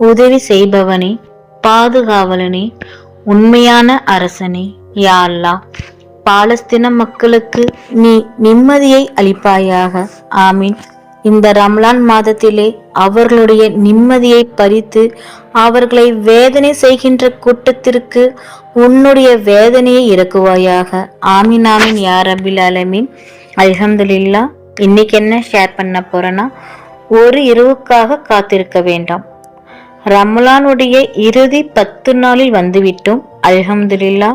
உதவி செய்பவனே பாதுகாவலனே உண்மையான அரசனே யாழ்லா பாலஸ்தீன மக்களுக்கு நீ நிம்மதியை அளிப்பாயாக. ஆமீன். இந்த ரம்லான் மாதத்திலே அவர்களுடைய நிம்மதியை பறித்து அவர்களை வேதனை செய்கின்ற கூட்டத்திற்கு உன்னுடைய வேதனையை இறக்குவாயாக. ஆமீன் ஆமீன் யார் அபில் அலமீன் அல்ஹம்துலில்லா இன்னைக்கு என்ன ஷேர் பண்ண போறேன்னா ஒரு இரவுக்காக காத்திருக்க வேண்டாம். ரமலானுடைய இறுதி பத்து நாளில் வந்துவிட்டோம். அல்ஹம்துலில்லா.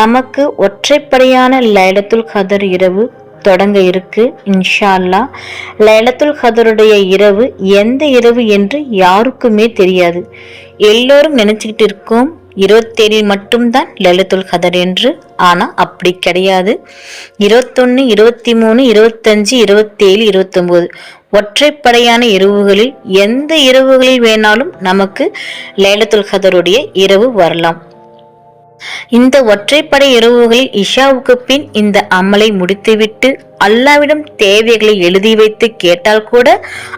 நமக்கு ஒற்றைப்படையான லைலத்துல் கதர் இரவு தொடங்க இருக்கு இன்ஷா அல்லா லைலத்துல் கதருடைய இரவு எந்த இரவு என்று யாருக்குமே தெரியாது. எல்லோரும் நினைச்சுக்கிட்டு இருக்கோம் இருபத்தேழில் மட்டும்தான் லலித்துல் கதர் என்று. ஆனால் அப்படி கிடையாது. இருபத்தொன்னு இருபத்தி மூணு இருபத்தஞ்சு இருபத்தேழு இருபத்தொம்போது. ஒற்றைப்படையான இரவுகளில் எந்த இரவுகளில் வேணாலும் நமக்கு லைலத்துல் கதருடைய இரவு வரலாம். இந்த ஒற்றைப்படை இரவுகளில் இஷாவுக்கு பின் இந்த அமலை முடித்துவிட்டு அல்லாவிடம் தேவைகளை எழுதி வைத்து கேட்டால் கூட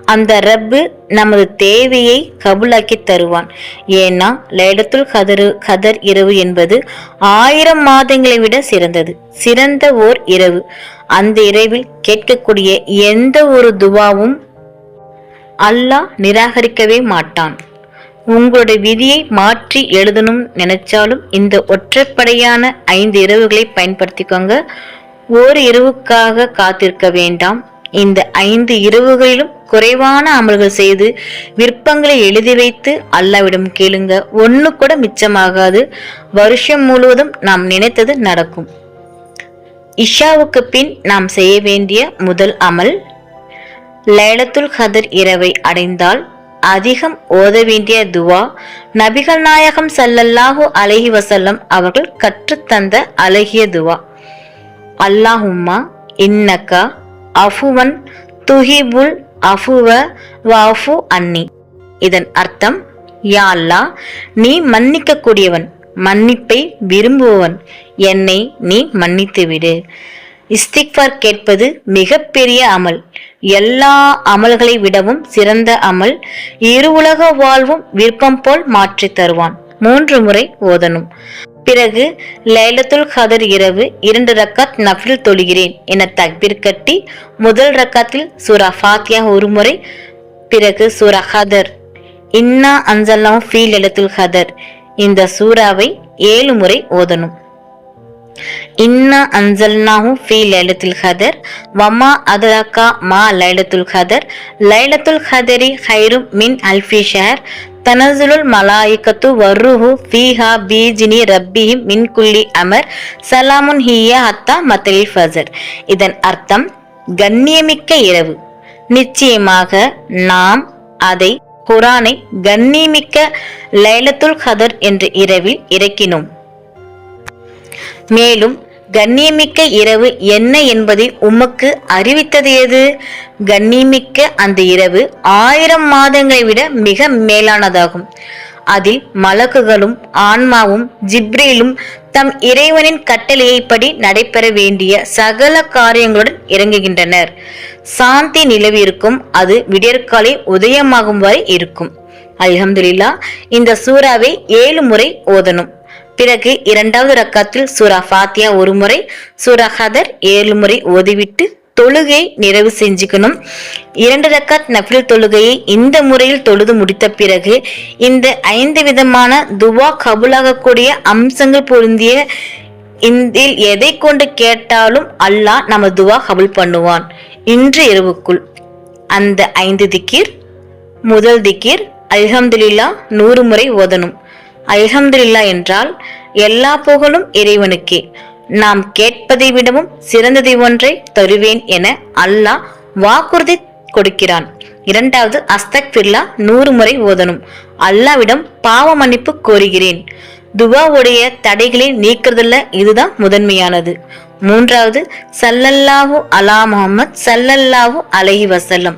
அந்த ரப்பு நமது தேவையை கபுலாக்கி தருவான். ஏன்னா லைடத்துல் கதரு கதர் இரவு என்பது ஆயிரம் மாதங்களை விட சிறந்தது சிறந்த ஓர் இரவு. அந்த இரவில் கேட்கக்கூடிய எந்த ஒரு துவாவும் அல்லாஹ் நிராகரிக்கவே மாட்டான். உங்களுடைய விதியை மாற்றி எழுதணும் நினைச்சாலும் இந்த ஒற்றைப்படையான ஐந்து இரவுகளை பயன்படுத்திக்கோங்க. ஒரு இரவுக்காக காத்திருக்க வேண்டாம். இந்த ஐந்து இரவுகளிலும் குறைவான அமல்கள் செய்து விருப்பங்களை எழுதி வைத்து அல்லாவிடம் கேளுங்க. ஒன்று கூட மிச்சமாகாது. வருஷம் முழுவதும் நாம் நினைத்தது நடக்கும். இஷாவுக்கு பின் நாம் செய்ய வேண்டிய முதல் அமல் லைலத்துல் ஹதர் இரவை அடைந்தால் அதிகம் ஓத வேண்டிய துவா நபிகள் நாயகம் சல்லல்லாஹு அலஹி வசல்லம் அவர்கள் கற்றுத்தந்த அழகிய துவா. அல்லாஹும்மா இன்னக்கா அஃபுவன் துஹிபுல் அஃபுவ வஃபு அன்னி. இதன் அர்த்தம் யா அல்லாஹ் நீ மன்னிக்க கூடியவன் மன்னிப்பை விரும்புவன் என்னை நீ மன்னித்து விடு இஸ்திக்பார் கேட்பது மிகப்பெரிய அமல். எல்லா அமல்களை விடவும் சிறந்த அமல் இருவுலக வாழ்வும் விருப்பம் போல் மாற்றித் தருவான். மூன்று முறை ஓதணும். பிறகு லைலத்துல் கதர் இரவு இரண்டு ரக்காத் நஃபில் தொழுகிறேன் என தக்பீர் கட்டி முதல் ரக்காத்தில் சூரா ஃபாத்தியா ஒரு முறை பிறகு சூரா ஹதர் இன்னா அன்சல்லாம் ஃபீ லைலத்துல் ஹதர் இந்த சூறாவை ஏழு முறை ஓதணும். இன்னா அன்சல்னாஹு ஃபி லைலத்துல் ஹதர் வமா அதுலக்கா மா லைலத்துல் ஹதர் லைலத்துல் ஹதரி ஹைரும் மின் அல்ஃபி ஷஹர் தனசுலுல் மலாயிக்கத்து வர்ருஹு ஃபீஹா பீஜினி ரப்பிஹிம் மின் குல்லி அமர் சலாமுன் ஹியா ஹத்தா மத்தலி ஃபசர் இதன் அர்த்தம் கண்ணியமிக்க இரவு. நிச்சயமாக நாம் அதை குரானை கண்ணியமிக்க லைலத்துல் ஹதர் என்ற இரவில் இறக்கினோம். மேலும் கண்ணியமிக்க இரவு என்ன என்பதை உமக்கு அறிவித்தது எது? கண்ணியமிக்க அந்த இரவு ஆயிரம் மாதங்களை விட மிக மேலானதாகும். அதில் மலக்குகளும் ஆன்மாவும் ஜிப்ரிலும் தம் இறைவனின் கட்டளையைப்படி நடைபெற வேண்டிய சகல காரியங்களுடன் இறங்குகின்றனர். சாந்தி நிலவிருக்கும் அது விடியற்காலை உதயமாகும் வரை இருக்கும். அல்ஹம்துலில்லா இந்த சூறாவை ஏழு முறை ஓதணும். பிறகு இரண்டாவது ரக்காத்தில் சூரா ஃபாத்தியா ஒரு முறை சூரா ஹதர் ஏழு முறை ஓதிவிட்டு தொழுகை நிறைவு செஞ்சுக்கணும். இரண்டு ரக்காத் நஃபில் தொழுகையை இந்த முறையில் தொழுது முடித்த பிறகு இந்த ஐந்து விதமான துவா கபுலாகக்கூடிய அம்சங்கள் பொருந்திய இதில் எதை கொண்டு கேட்டாலும் அல்லாஹ் நம்ம துவா கபுல் பண்ணுவான். இன்று இரவுக்குள். அந்த ஐந்து திக்கீர் முதல் திக்கீர் அல்ஹம்துலில்லா நூறு முறை ஓதணும். அல்ஹம்துல்லா என்றால் எல்லா புகழும் இறைவனுக்கே. நாம் கேட்பதை விடவும் சிறந்ததை ஒன்றை தருவேன் என அல்லாஹ் வாக்குறுதி கொடுக்கிறான். இரண்டாவது அஸ்தக் பிர்லா நூறு முறை ஓதணும். அல்லாவிடம் பாவ மன்னிப்பு கோருகிறேன். துபாவுடைய தடைகளை நீக்கிறதுல இதுதான் முதன்மையானது. மூன்றாவது சல்லல்லாஹு அலா முகமது சல்லல்லாஹு அலஹி வசல்லம்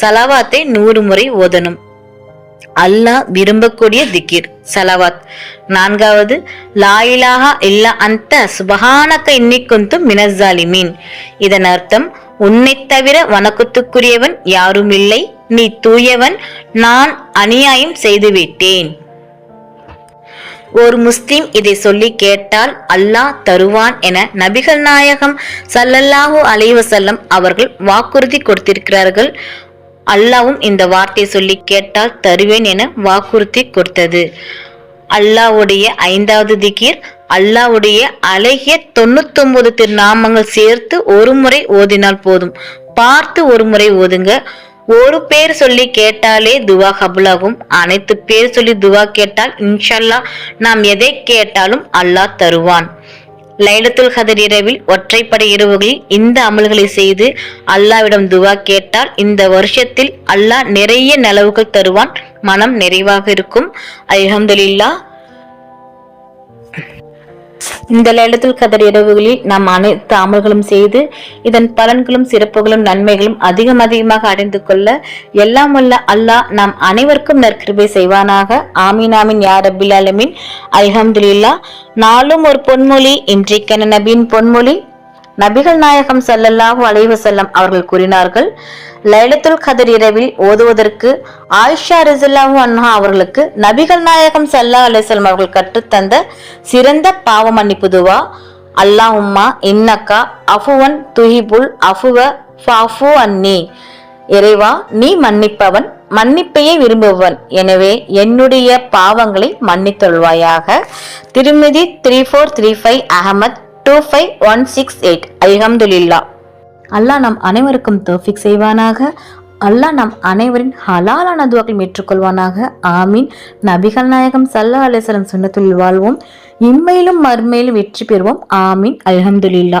சலவாத்தை நூறு முறை ஓதணும். அல்லாஹ் விரும்பக்கூடிய திக்கிர் சலவாத். நான்காவது லாயிலாஹா இல்லா அந்த சுபஹானக்க இன்னிக்குந்து மினசாலிமீன் இதன் அர்த்தம் உன்னை தவிர வணக்கத்துக்குரியவன் யாரும் இல்லை நீ தூயவன் நான் அநியாயம் செய்துவிட்டேன் ஒரு முஸ்லிம் இதை சொல்லி கேட்டால் அல்லாஹ் தருவான் என நபிகள் நாயகம் சல்லல்லாஹு அலைவசல்லம் அவர்கள் வாக்குறுதி கொடுத்திருக்கிறார்கள். அல்லாவும் இந்த வார்த்தை சொல்லி கேட்டால் தருவேன் என வாக்குறுத்தி கொடுத்தது. அல்லாவுடைய ஐந்தாவது திகீர் அல்லாவுடைய அழகிய தொண்ணூத்தொன்பது திருநாமங்கள் சேர்த்து ஒரு முறை ஓதினால் போதும். பார்த்து ஒரு முறை ஓதுங்க. ஒரு பேர் சொல்லி கேட்டாலே துவா கபுலாகும். அனைத்து பேர் சொல்லி துவா கேட்டால் இன்ஷல்லா நாம் எதை கேட்டாலும் அல்லாஹ் தருவான். லைலத்துல் ஹதர் இரவில் ஒற்றைப்படை இரவுகளில் இந்த அமல்களை செய்து அல்லாவிடம் துவா கேட்டால் இந்த வருஷத்தில் அல்லாஹ் நிறைய நலவுகள் தருவான். மனம் நிறைவாக இருக்கும். அல்ஹம்துலில்லாஹ். இந்த லேடத்தில் கதர் இரவுகளில் நாம் அனைத்து அமல்களும் செய்து இதன் பலன்களும் சிறப்புகளும் நன்மைகளும் அதிகம் அதிகமாக அடைந்து கொள்ள எல்லாம் வல்ல அல்லாஹ் நாம் அனைவருக்கும் நற்கிருபை செய்வானாக. ஆமீன் ஆமீன் யா ரப்பில் ஆலமீன். நாளும் ஒரு பொன்மொழி இன்றைக்கென நபியின் பொன்மொழி. நபிகள் நாயகம் ஸல்லல்லாஹு அலைவு செல்லம் அவர்கள் கூறினார்கள் லைலத்துல் கதர் இரவில் ஓதுவதற்கு ஆயிஷா ரிசல்லாஹு அன்ஹா அவர்களுக்கு நபிகள் நாயகம் செல்லா அலை செல்லம் அவர்கள் கற்றுத்தந்த சிறந்த பாவ மன்னிப்பு துவா. அல்லாஹும்மா இன்னக்கா அஃபுவன் துஹிபுல் அஃபுவ ஃபஃபு அன்னி. இறைவா நீ மன்னிப்பவன் மன்னிப்பையே விரும்புபவன். எனவே என்னுடைய பாவங்களை மன்னித்தொள்வாயாக Tirmidhi three four three five Ahmed two five one six eight அல்ஹம்துலில்லா. அல்லாஹ் நம் அனைவருக்கும் தோஃபிக் செய்வானாக. அல்லாஹ் நம் அனைவரின் ஹலாலான துவாக்கள் ஏற்றுக்கொள்வானாக. ஆமீன். நபிகள் நாயகம் சல்லா அலிசலம் சொன்னத்தில் வாழ்வோம். இம்மையிலும் மறுமையிலும் வெற்றி பெறுவோம். ஆமீன். அல்ஹம்துலில்லா.